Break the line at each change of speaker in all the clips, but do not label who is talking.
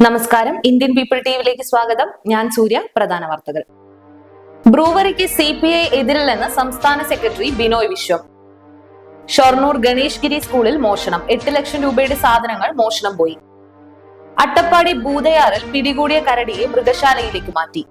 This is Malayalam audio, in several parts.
നമസ്കാരം. ഇന്ത്യൻ പീപ്പിൾ ടിവിയിലേക്ക് സ്വാഗതം. ഞാൻ സൂര്യ പ്രധാന വാർത്തകൾ. ബ്രൂവറിക്ക് സി പി ഐ എതിരില്ലെന്ന് സംസ്ഥാന സെക്രട്ടറി ബിനോയ് വിശ്വം. ഷൊർണൂർ ഗണേഷ് ഗിരി സ്കൂളിൽ മോഷണം. എട്ട് ലക്ഷം രൂപയുടെ സാധനങ്ങൾ മോഷണം പോയി. അട്ടപ്പാടി ഭൂതയാറിൽ പിടികൂടിയ കരടിയെ മൃഗശാലയിലേക്ക് മാറ്റി.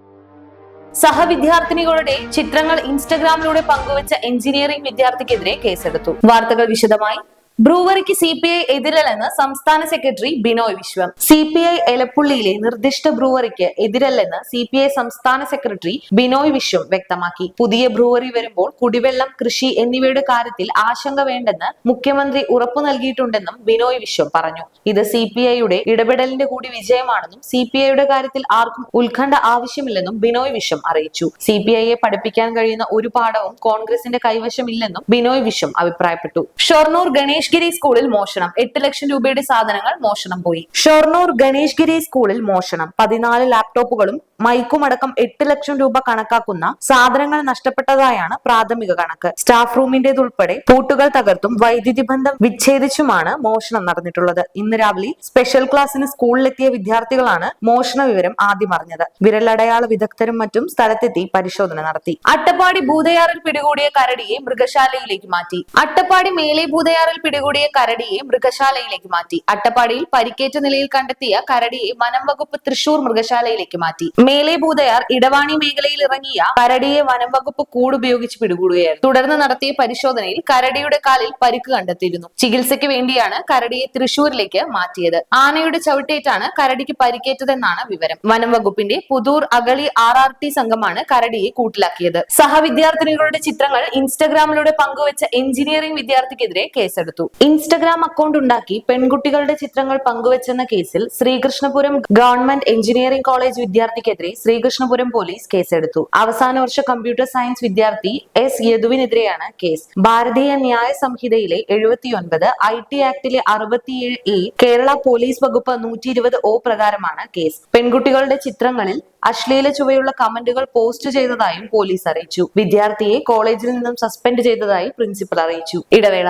സഹവിദ്യാർത്ഥിനികളുടെ ചിത്രങ്ങൾ ഇൻസ്റ്റഗ്രാമിലൂടെ പങ്കുവച്ച എഞ്ചിനീയറിംഗ് വിദ്യാർത്ഥിക്കെതിരെ കേസെടുത്തു. വാർത്തകൾ വിശദമായി. ബ്രൂവറിക്ക് സി പി ഐ എതിരല്ലെന്ന് സംസ്ഥാന secretary Binoy Viswam. C P I എലപ്പുള്ളിയിലെ നിർദ്ദിഷ്ട ബ്രൂവറിക്ക് എതിരല്ലെന്ന് സി പി ഐ സംസ്ഥാന സെക്രട്ടറി ബിനോയ് വിശ്വം വ്യക്തമാക്കി. പുതിയ ബ്രൂവറി വരുമ്പോൾ കുടിവെള്ളം കൃഷി എന്നിവയുടെ കാര്യത്തിൽ ആശങ്ക വേണ്ടെന്ന് മുഖ്യമന്ത്രി ഉറപ്പു നൽകിയിട്ടുണ്ടെന്നും ബിനോയ് വിശ്വം പറഞ്ഞു. ഇത് സി പി ഐയുടെ ഇടപെടലിന്റെ കൂടി വിജയമാണെന്നും സി പി ഐയുടെ കാര്യത്തിൽ ആർക്കും ഉത്കണ്ഠ ആവശ്യമില്ലെന്നും ബിനോയ് വിശ്വം അറിയിച്ചു. സി പി ഐയെ പഠിപ്പിക്കാൻ കഴിയുന്ന ഒരു പാഠവും കോൺഗ്രസിന്റെ കൈവശമില്ലെന്നും ബിനോയ് വിശ്വം അഭിപ്രായപ്പെട്ടു. ഷൊർണൂർ ഗണേഷ് ഗിരി സ്കൂളിൽ മോഷണം. എട്ട് ലക്ഷം രൂപയുടെ സാധനങ്ങൾ മോഷണം പോയി. ഷൊർണൂർ ഗണേഷ്ഗിരി സ്കൂളിൽ മോഷണം. പതിനാല് ലാപ്ടോപ്പുകളും മൈക്കുമടക്കം എട്ട് ലക്ഷം രൂപ കണക്കാക്കുന്ന സാധനങ്ങൾ നഷ്ടപ്പെട്ടതായാണ് പ്രാഥമിക കണക്ക്. സ്റ്റാഫ് റൂമിന്റേതുൾപ്പെടെ പൂട്ടുകൾ തകർത്തും വൈദ്യുതി ബന്ധം വിച്ഛേദിച്ചുമാണ് മോഷണം നടന്നിട്ടുള്ളത്. ഇന്ന് രാവിലെ സ്പെഷ്യൽ ക്ലാസ്സിന് സ്കൂളിലെത്തിയ വിദ്യാർത്ഥികളാണ് മോഷണ വിവരം ആദ്യം അറിഞ്ഞത്. വിരലടയാള വിദഗ്ധരും മറ്റും സ്ഥലത്തെത്തി പരിശോധന നടത്തി. അട്ടപ്പാടി ഭൂതയാറിൽ പിടികൂടിയ കരടിയെ മൃഗശാലയിലേക്ക് മാറ്റി. അട്ടപ്പാടി മേലെ ഭൂതയാറിൽ പിടികൂടിയ കരടിയെ മൃഗശാലയിലേക്ക് മാറ്റി. അട്ടപ്പാടിയിൽ പരിക്കേറ്റ നിലയിൽ കണ്ടെത്തിയ കരടിയെ വനം വകുപ്പ് തൃശൂർ മൃഗശാലയിലേക്ക് മാറ്റി. മേലെ ഭൂതയാർ ഇടവാണി മേഖലയിൽ ഇറങ്ങിയ കരടിയെ വനം വകുപ്പ് കൂടുപയോഗിച്ച് പിടികൂടുകയായിരുന്നു. തുടർന്ന് നടത്തിയ പരിശോധനയിൽ കരടിയുടെ കാലിൽ പരിക്ക് കണ്ടെത്തിയിരുന്നു. ചികിത്സയ്ക്ക് വേണ്ടിയാണ് കരടിയെ തൃശൂരിലേക്ക് മാറ്റിയത്. ആനയുടെ ചവിട്ടേറ്റാണ് കരടിക്ക് പരിക്കേറ്റതെന്നാണ് വിവരം. വനം വകുപ്പിന്റെ Puthur Agali R R T സംഘമാണ് കരടിയെ കൂട്ടിലാക്കിയത്. സഹവിദ്യാർത്ഥിനികളുടെ ചിത്രങ്ങൾ ഇൻസ്റ്റഗ്രാമിലൂടെ പങ്കുവച്ച എഞ്ചിനീയറിംഗ് വിദ്യാർത്ഥിക്കെതിരെ കേസെടുത്തു. ഇൻസ്റ്റഗ്രാം അക്കൗണ്ട് ഉണ്ടാക്കി പെൺകുട്ടികളുടെ ചിത്രങ്ങൾ പങ്കുവച്ചെന്ന കേസിൽ ശ്രീകൃഷ്ണപുരം ഗവൺമെന്റ് എഞ്ചിനീയറിംഗ് കോളേജ് വിദ്യാർത്ഥിക്കെതിരെ ശ്രീകൃഷ്ണപുരം പോലീസ് കേസെടുത്തു. അവസാന വർഷ കമ്പ്യൂട്ടർ സയൻസ് വിദ്യാർത്ഥി എസ് യദുവിനെതിരെയാണ് case. Bharatiya Nyaya സംഹിതയിലെ എഴുപത്തിയൊൻപത് I T ആക്ടിലെ അറുപത്തിയേഴ് എ കേരള പോലീസ് വകുപ്പ് നൂറ്റി ഇരുപത് ഒ പ്രകാരമാണ് കേസ്. പെൺകുട്ടികളുടെ ചിത്രങ്ങളിൽ അശ്ലീല ചുവയുള്ള കമന്റുകൾ പോസ്റ്റ് ചെയ്തതായും പോലീസ് അറിയിച്ചു. വിദ്യാർത്ഥിയെ കോളേജിൽ നിന്നും സസ്പെൻഡ് ചെയ്തതായി പ്രിൻസിപ്പൽ അറിയിച്ചു. ഇടവേള.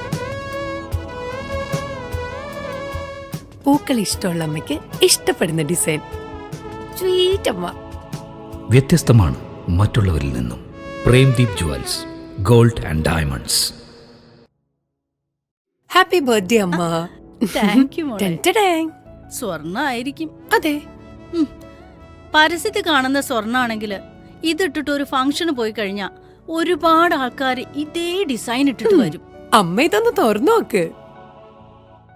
പൂക്കൾ ഇഷ്ടമുള്ള അമ്മയ്ക്ക് ഇഷ്ടപ്പെടുന്ന ഡിസൈൻ. സ്വീറ്റ് അമ്മ.
വ്യത്യസ്തമാണ് മറ്റുള്ളവരിൽ നിന്നും. Premdeep jewels gold and diamonds.
Happy birthday അമ്മ.
താങ്ക് യു മോളെ. സ്വർണ ആയിരിക്കും
അതെ.
പരസ്യത്തിൽ കാണുന്ന സ്വർണാണെങ്കിൽ ഇതിട്ടിട്ട് ഒരു ഫംഗ്ഷന് പോയി കഴിഞ്ഞാൽ ഒരുപാട് ആൾക്കാർ ഇതേ ഡിസൈൻ ഇട്ടിട്ട് വരും.
അമ്മ ഇതൊന്ന് തുറന്നു നോക്ക്.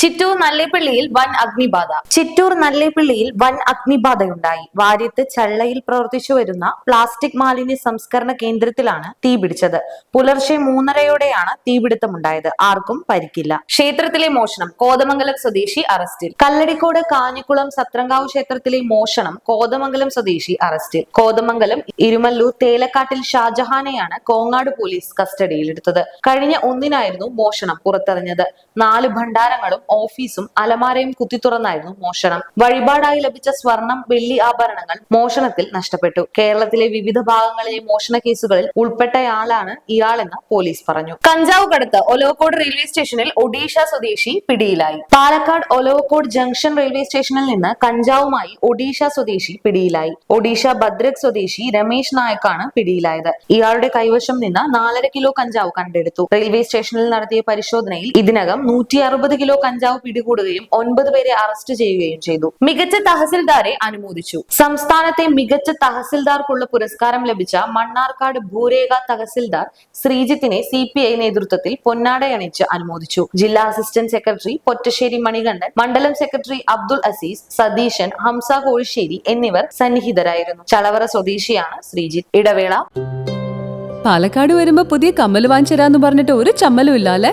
ചിറ്റൂർ നല്ലേപ്പള്ളിയിൽ വൻ അഗ്നിബാധ. ചിറ്റൂർ നല്ലേപ്പള്ളിയിൽ വൻ അഗ്നിബാധയുണ്ടായി. വാര്യത്ത് ചള്ളയിൽ പ്രവർത്തിച്ചു വരുന്ന പ്ലാസ്റ്റിക് മാലിന്യ സംസ്കരണ കേന്ദ്രത്തിലാണ് തീപിടിച്ചത് പുലർച്ചെ മൂന്നരയോടെയാണ് തീപിടുത്തമുണ്ടായത്. ആർക്കും പരിക്കില്ല. ക്ഷേത്രത്തിലെ മോഷണം കോതമംഗലം സ്വദേശി അറസ്റ്റിൽ. കല്ലടിക്കോട് കാഞ്ഞിക്കുളം സത്രങ്കാവ് ക്ഷേത്രത്തിലെ മോഷണം കോതമംഗലം സ്വദേശി അറസ്റ്റിൽ. കോതമംഗലം ഇരുമല്ലൂർ തേലക്കാട്ടിൽ ഷാജഹാനെയാണ് കോങ്ങാട് പോലീസ് കസ്റ്റഡിയിലെടുത്തത്. കഴിഞ്ഞ ഒന്നിനായിരുന്നു മോഷണം പുറത്തറിഞ്ഞത്. നാല് ഭണ്ഡാരങ്ങളും ഓഫീസും അലമാരയും കുത്തിത്തുറന്നായിരുന്നു മോഷണം. വഴിപാടായി ലഭിച്ച സ്വർണം വെള്ളി ആഭരണങ്ങൾ മോഷണത്തിൽ നഷ്ടപ്പെട്ടു. കേരളത്തിലെ വിവിധ ഭാഗങ്ങളിലെ മോഷണ കേസുകളിൽ ഉൾപ്പെട്ടയാളാണ് ഇയാളെന്ന് പോലീസ് പറഞ്ഞു. കഞ്ചാവ് കടത്ത് ഒലോക്കോട് റെയിൽവേ സ്റ്റേഷനിൽ ഒഡീഷ സ്വദേശി പിടിയിലായി. പാലക്കാട് ഒലോക്കോട് ജംഗ്ഷൻ റെയിൽവേ സ്റ്റേഷനിൽ നിന്ന് കഞ്ചാവുമായി ഒഡീഷ സ്വദേശി പിടിയിലായി. ഒഡീഷ ഭദ്രക് സ്വദേശി രമേശ് നായക്കാണ് പിടിയിലായത്. ഇയാളുടെ കൈവശം നിന്ന് നാലര കിലോ കഞ്ചാവ് കണ്ടെടുത്തു. റെയിൽവേ സ്റ്റേഷനിൽ നടത്തിയ പരിശോധനയിൽ ഇതിനകം നൂറ്റി കിലോ കഞ്ചാവ് കഞ്ചാവ് പിടികൂടുകയും ഒൻപത് പേരെ അറസ്റ്റ് ചെയ്യുകയും ചെയ്തു. മികച്ച തഹസിൽദാരെ അനുമോദിച്ചു. സംസ്ഥാനത്തെ മികച്ച തഹസിൽദാർക്കുള്ള പുരസ്കാരം ലഭിച്ച മണ്ണാർക്കാട് ഭൂരേഖ തഹസിൽദാർ ശ്രീജിത്തിനെ സി പി ഐ നേതൃത്വത്തിൽ പൊന്നാടയണിച്ച് അനുമോദിച്ചു. ജില്ലാ അസിസ്റ്റന്റ് സെക്രട്ടറി പൊറ്റശ്ശേരി മണികണ്ഠൻ മണ്ഡലം സെക്രട്ടറി അബ്ദുൾ അസീസ് സതീശൻ ഹംസ കോഴിശ്ശേരി എന്നിവർ സന്നിഹിതരായിരുന്നു. ചളവറ സ്വദേശിയാണ് ശ്രീജിത്ത്. ഇടവേള.
പാലക്കാട് വരുമ്പോ പുതിയ കമ്മൽ വാങ്ങിച്ചരാന്ന് പറഞ്ഞിട്ട് ഒരു ചമ്മലും ഇല്ല അല്ലെ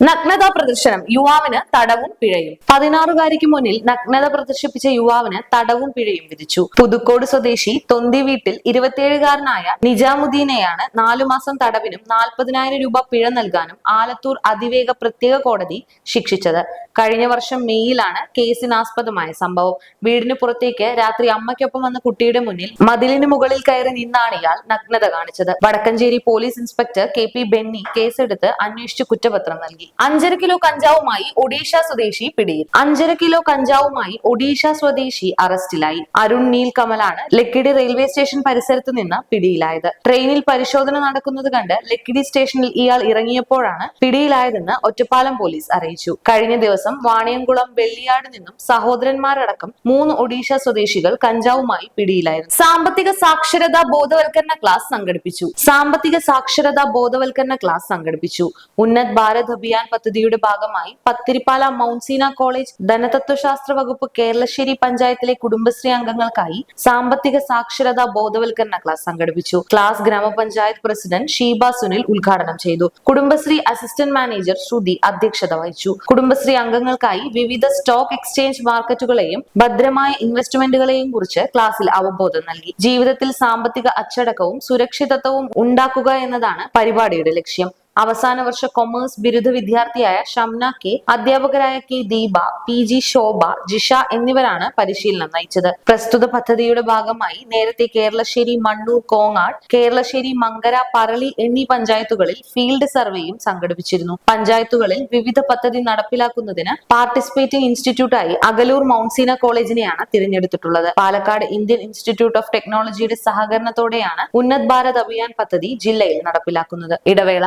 നഗ്നതാ പ്രദർശനം യുവാവിന് തടവും പിഴയും. പതിനാറുകാരിക്ക് മുന്നിൽ നഗ്നത പ്രദർശിപ്പിച്ച യുവാവിന് തടവും പിഴയും വിധിച്ചു. പുതുക്കോട് സ്വദേശി തൊന്തി വീട്ടിൽ ഇരുപത്തിയേഴുകാരനായ നിജാമുദ്ദീനെയാണ് നാലു മാസം തടവിനും നാൽപ്പതിനായിരം രൂപ പിഴ നൽകാനും ആലത്തൂർ അതിവേഗ പ്രത്യേക കോടതി ശിക്ഷിച്ചത്. കഴിഞ്ഞ വർഷം മെയ്യിലാണ് കേസിനാസ്പദമായ സംഭവം. വീടിന് പുറത്തേക്ക് രാത്രി അമ്മയ്ക്കൊപ്പം വന്ന കുട്ടിയുടെ മുന്നിൽ മതിലിന് മുകളിൽ കയറി നിന്നാണ് ഇയാൾ നഗ്നത കാണിച്ചത്. Vadakkanchery police inspector K P Benny കേസെടുത്ത് അന്വേഷിച്ച് കുറ്റപത്രം നൽകി. അഞ്ചര കിലോ കഞ്ചാവുമായി ഒഡീഷ സ്വദേശി പിടിയിൽ. അഞ്ചര കിലോ കഞ്ചാവുമായി ഒഡീഷ സ്വദേശി അറസ്റ്റിലായി. അരുൺ നീൽ കമലാണ് ലക്കിടി റെയിൽവേ സ്റ്റേഷൻ പരിസരത്ത് നിന്ന് പിടിയിലായത്. ട്രെയിനിൽ പരിശോധന നടക്കുന്നത് കണ്ട് ലക്കിടി സ്റ്റേഷനിൽ ഇയാൾ ഇറങ്ങിയപ്പോഴാണ് പിടിയിലായതെന്ന് ഒറ്റപ്പാലം പോലീസ് അറിയിച്ചു. കഴിഞ്ഞ ദിവസം വാണിയംകുളം വെള്ളിയാട് നിന്നും സഹോദരന്മാരടക്കം മൂന്ന് ഒഡീഷ സ്വദേശികൾ കഞ്ചാവുമായി പിടിയിലായിരുന്നു. സാമ്പത്തിക സാക്ഷരതാ ബോധവൽക്കരണ ക്ലാസ് സംഘടിപ്പിച്ചു. സാമ്പത്തിക സാക്ഷരതാ ബോധവൽക്കരണ ക്ലാസ് സംഘടിപ്പിച്ചു. ഉന്നത് ഭാരത് അഭിയാൻ പദ്ധതിയുടെ ഭാഗമായി പത്തിരിപ്പാല മൗൺസീന കോളേജ് ധനതത്വശാസ്ത്ര വകുപ്പ് കേരളശ്ശേരി പഞ്ചായത്തിലെ കുടുംബശ്രീ അംഗങ്ങൾക്കായി സാമ്പത്തിക സാക്ഷരതാ ബോധവൽക്കരണ ക്ലാസ് സംഘടിപ്പിച്ചു. ക്ലാസ് ഗ്രാമപഞ്ചായത്ത് പ്രസിഡന്റ് ഷീബ സുനിൽ ഉദ്ഘാടനം ചെയ്തു. കുടുംബശ്രീ അസിസ്റ്റന്റ് മാനേജർ ശ്രുതി അധ്യക്ഷത വഹിച്ചു. കുടുംബശ്രീ അംഗങ്ങൾക്കായി വിവിധ സ്റ്റോക്ക് എക്സ്ചേഞ്ച് മാർക്കറ്റുകളെയും ഭദ്രമായ ഇൻവെസ്റ്റ്മെന്റുകളെയും കുറിച്ച് ക്ലാസ്സിൽ അവബോധം നൽകി. ജീവിതത്തിൽ സാമ്പത്തിക അച്ചടക്കവും സുരക്ഷിതത്വവും ഉണ്ടാക്കുക എന്നതാണ് പരിപാടിയുടെ ലക്ഷ്യം. അവസാന വർഷ കൊമേഴ്സ് ബിരുദ വിദ്യാർത്ഥിയായ ഷംന കെ അധ്യാപകരായ K Deepa P G Shobha Jisha എന്നിവരാണ് പരിശീലനം നയിച്ചത്. പ്രസ്തുത പദ്ധതിയുടെ ഭാഗമായി നേരത്തെ കേരളശ്ശേരി മണ്ണൂർ കോങ്ങാട് കേരളശ്ശേരി മങ്കര പറളി എന്നീ പഞ്ചായത്തുകളിൽ ഫീൽഡ് സർവേയും സംഘടിപ്പിച്ചിരുന്നു. പഞ്ചായത്തുകളിൽ വിവിധ പദ്ധതി നടപ്പിലാക്കുന്നതിന് പാർട്ടിസിപ്പേറ്റിംഗ് ഇൻസ്റ്റിറ്റ്യൂട്ടായി അകലൂർ മൗൺസീന കോളേജിനെയാണ് തിരഞ്ഞെടുത്തിട്ടുള്ളത്. പാലക്കാട് ഇന്ത്യൻ ഇൻസ്റ്റിറ്റ്യൂട്ട് ഓഫ് ടെക്നോളജിയുടെ സഹകരണത്തോടെയാണ് ഉന്നത് ഭാരത് അഭിയാൻ പദ്ധതി ജില്ലയിൽ നടപ്പിലാക്കുന്നത്. ഇടവേള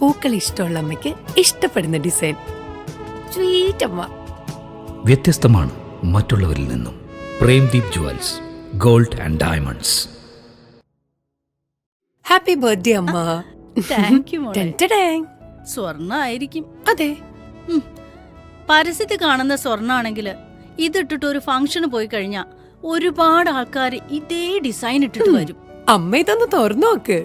പൂക്കൾ ഇഷ്ടമുള്ള അമ്മയ്ക്ക് ഇഷ്ടപ്പെടുന്ന ഡിസൈൻ. സ്വീറ്റ് അമ്മ.
വ്യത്യസ്തമാണ് മറ്റുള്ളവരിൽ നിന്നും. Premdeep jewels gold and diamonds.
Happy birthday അമ്മ.
താങ്ക് യു മോളെ. സ്വർണ ആയിരിക്കും
അതെ.
പരസ്യത്തിൽ കാണുന്ന സ്വർണാണെങ്കിൽ ഇതിട്ടിട്ട് ഒരു ഫംഗ്ഷന് പോയി കഴിഞ്ഞാൽ ഒരുപാട് ആൾക്കാർ ഇതേ ഡിസൈൻ ഇട്ടിട്ട് വരും.
അമ്മ ഇതൊന്ന് തുറന്നു നോക്ക്.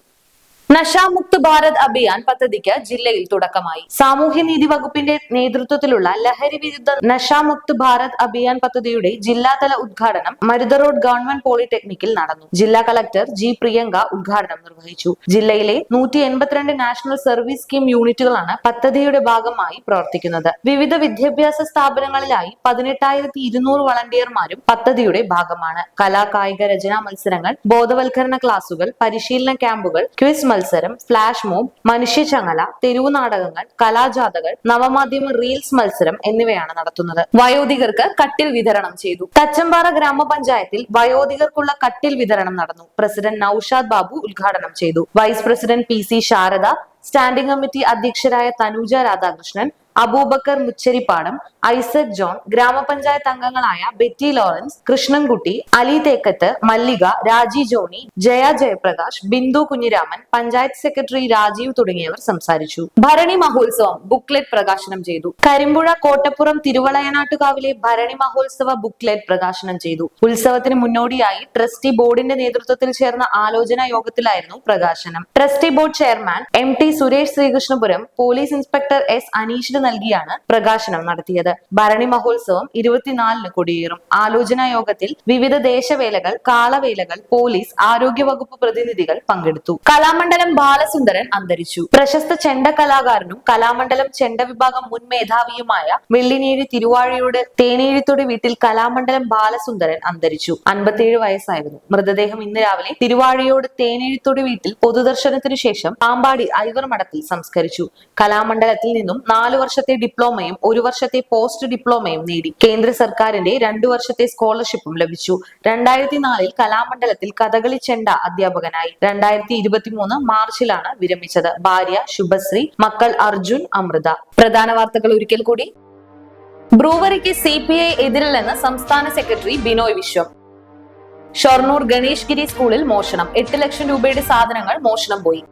നശാമുക്ത് ഭാരത് അഭിയാൻ പദ്ധതിക്ക് ജില്ലയിൽ തുടക്കമായി. സാമൂഹ്യനീതി വകുപ്പിന്റെ നേതൃത്വത്തിലുള്ള ലഹരി വിരുദ്ധ നശാമുക്ത് ഭാരത് അഭിയാൻ പദ്ധതിയുടെ ജില്ലാതല ഉദ്ഘാടനം മരുത റോഡ് ഗവൺമെന്റ് പോളിടെക്നിക്കിൽ നടന്നു. ജില്ലാ കളക്ടർ ജി പ്രിയങ്ക ഉദ്ഘാടനം നിർവഹിച്ചു. ജില്ലയിലെ നൂറ്റി എൺപത്തിരണ്ട് നാഷണൽ സർവീസ് സ്കീം യൂണിറ്റുകളാണ് പദ്ധതിയുടെ ഭാഗമായി പ്രവർത്തിക്കുന്നത്. വിവിധ വിദ്യാഭ്യാസ സ്ഥാപനങ്ങളിലായി പതിനെട്ടായിരത്തി ഇരുന്നൂറ് വളണ്ടിയർമാരും പദ്ധതിയുടെ ഭാഗമാണ്. കലാ കായിക രചനാ മത്സരങ്ങൾ ബോധവൽക്കരണ ക്ലാസുകൾ പരിശീലന ക്യാമ്പുകൾ ക്വിസ് മത്സരം ഫ്ലാഷ് മോബ് മനുഷ്യചങ്ങല തെരുവു നാടകങ്ങൾ കലാജാഥകൾ നവമാധ്യമ റീൽസ് മത്സരം എന്നിവയാണ് നടത്തുന്നത്. വയോധികർക്ക് കട്ടിൽ വിതരണം ചെയ്തു. തച്ചമ്പാറ ഗ്രാമപഞ്ചായത്തിൽ വയോധികർക്കുള്ള കട്ടിൽ വിതരണം നടന്നു. പ്രസിഡന്റ് നൌഷാദ് ബാബു ഉദ്ഘാടനം ചെയ്തു. Vice president P C Sarada standing committee അധ്യക്ഷരായ Thanuja Radhakrishnan Aboobacker Mucharippadam Isaac John ഗ്രാമപഞ്ചായത്ത് അംഗങ്ങളായ Betty Lawrence Krishnankutty Ali Thekkath Mallika Raji Johny Jaya Jayaprakash Bindu Kunhiraman panchayat secretary Rajeev തുടങ്ങിയവർ സംസാരിച്ചു. ഭരണി മഹോത്സവം ബുക്ക്ലെറ്റ് പ്രകാശനം ചെയ്തു. കരിമ്പുഴ കോട്ടപ്പുറം തിരുവളയനാട്ടുകാവിലെ ഭരണി മഹോത്സവ ബുക്ക്ലെറ്റ് പ്രകാശനം ചെയ്തു. ഉത്സവത്തിന് മുന്നോടിയായി ട്രസ്റ്റി ബോർഡിന്റെ നേതൃത്വത്തിൽ ചേർന്ന ആലോചനാ യോഗത്തിലായിരുന്നു പ്രകാശനം. Trustee board chairman M T Suresh Sreekrishnapuram police inspector S അനീഷിന് നൽകിയാണ് പ്രകാശനം നടത്തിയത്. ഭരണി മഹോത്സവം ഇരുപത്തിനാലിന് കൊടിയേറും. ആലോചനാ യോഗത്തിൽ വിവിധ ദേശവേലകൾ കാളവേലകൾ പോലീസ് ആരോഗ്യവകുപ്പ് പ്രതിനിധികൾ പങ്കെടുത്തു. കലാമണ്ഡലം ബാലസുന്ദരൻ അന്തരിച്ചു. പ്രശസ്ത ചെണ്ട കലാകാരനും കലാമണ്ഡലം ചെണ്ട വിഭാഗം മുൻ മേധാവിയുമായ വെള്ളിനേഴി തിരുവാഴിയോട് തേനേഴിത്തോട് വീട്ടിൽ കലാമണ്ഡലം ബാലസുന്ദരൻ അന്തരിച്ചു. അൻപത്തിയേഴ് വയസ്സായിരുന്നു. മൃതദേഹം ഇന്ന് രാവിലെ തിരുവാഴിയോട് തേനേഴിത്തോട് വീട്ടിൽ പൊതുദർശനത്തിനു ശേഷം പാമ്പാടി ഐവർ മഠത്തിൽ സംസ്കരിച്ചു. കലാമണ്ഡലത്തിൽ നിന്നും നാലു വർഷത്തെ ഡിപ്ലോമയും ഒരു വർഷത്തെ പോസ്റ്റ് ഡിപ്ലോമയും നേടി. കേന്ദ്ര സർക്കാരിന്റെ രണ്ടു വർഷത്തെ സ്കോളർഷിപ്പും ലഭിച്ചു. രണ്ടായിരത്തി നാലിൽ കലാമണ്ഡലത്തിൽ കഥകളി ചെണ്ട അധ്യാപകനായി. രണ്ടായിരത്തി ഇരുപത്തിമൂന്ന് മാർച്ചിലാണ് വിരമിച്ചത്. ഭാര്യ ശുഭശ്രീ മക്കൾ അർജുൻ അമൃത. പ്രധാന വാർത്തകൾ ഒരിക്കൽ കൂടി. ബ്രൂവറിക്ക് സി പി ഐ എതിരില്ലെന്ന് സംസ്ഥാന സെക്രട്ടറി ബിനോയ് വിശ്വം. ഷൊർണൂർ ഗണേഷ്ഗിരി സ്കൂളിൽ മോഷണം. എട്ട് ലക്ഷം രൂപയുടെ സാധനങ്ങൾ മോഷണം പോയി.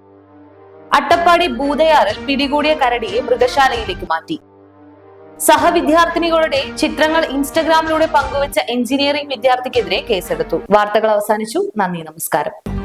അട്ടപ്പാടി ഭൂതയാറിൽ പിടികൂടിയ കരടിയെ മൃഗശാലയിലേക്ക് മാറ്റി. സഹവിദ്യാർത്ഥിനികളുടെ ചിത്രങ്ങൾ ഇൻസ്റ്റഗ്രാമിലൂടെ പങ്കുവച്ച എഞ്ചിനീയറിംഗ് വിദ്യാർത്ഥിക്കെതിരെ കേസെടുത്തു. വാർത്തകൾ അവസാനിച്ചു. നന്ദി നമസ്കാരം.